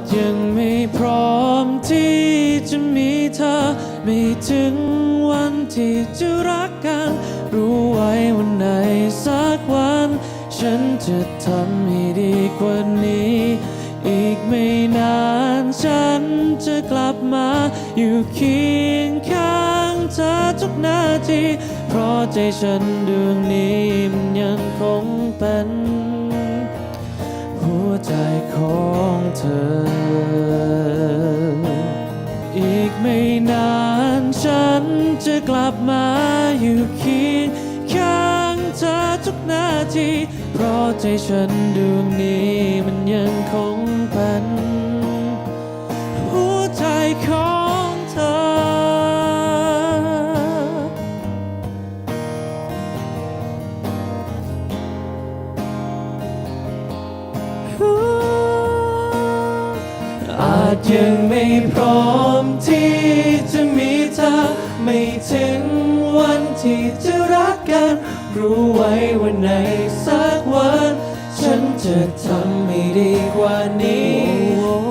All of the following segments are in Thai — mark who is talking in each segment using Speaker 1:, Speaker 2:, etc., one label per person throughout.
Speaker 1: จยังไม่พร้อมที่จะมีเธอ ไม่ถึงวันที่จะรักกัน รู้ไว้วันไหนสักวัน ฉันจะทำให้ดีกว่านี้ อีกไม่นานฉันจะกลับมา อยู่เคียงข้างเธอทุกนาที เพราะใจฉันดวงนี้มันยังคงเป็น หัวใจของ เธอ อีกไม่นานฉันจะกลับมาอยู่เคียงข้างเธอทุกนาที เพราะใจฉันดวงนี้มันยังคงเป็น จยังไม่พร้อมที่จะมีเธอ ไม่ถึงวันที่จะรักกัน รู้ไว้วันไหนสักวัน ฉันจะทำให้ดีกว่านี้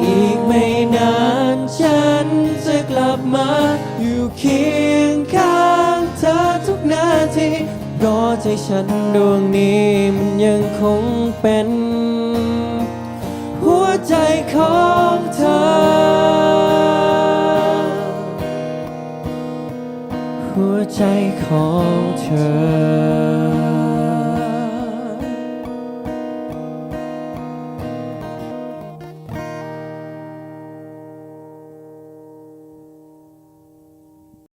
Speaker 1: อีกไม่นานฉันจะกลับมาอยู่เคียงข้างเธอทุกนาทีเพราะใจฉันดวงนี้มันยังคงเป็น หัวใจของเธอ หัวใจของเธอ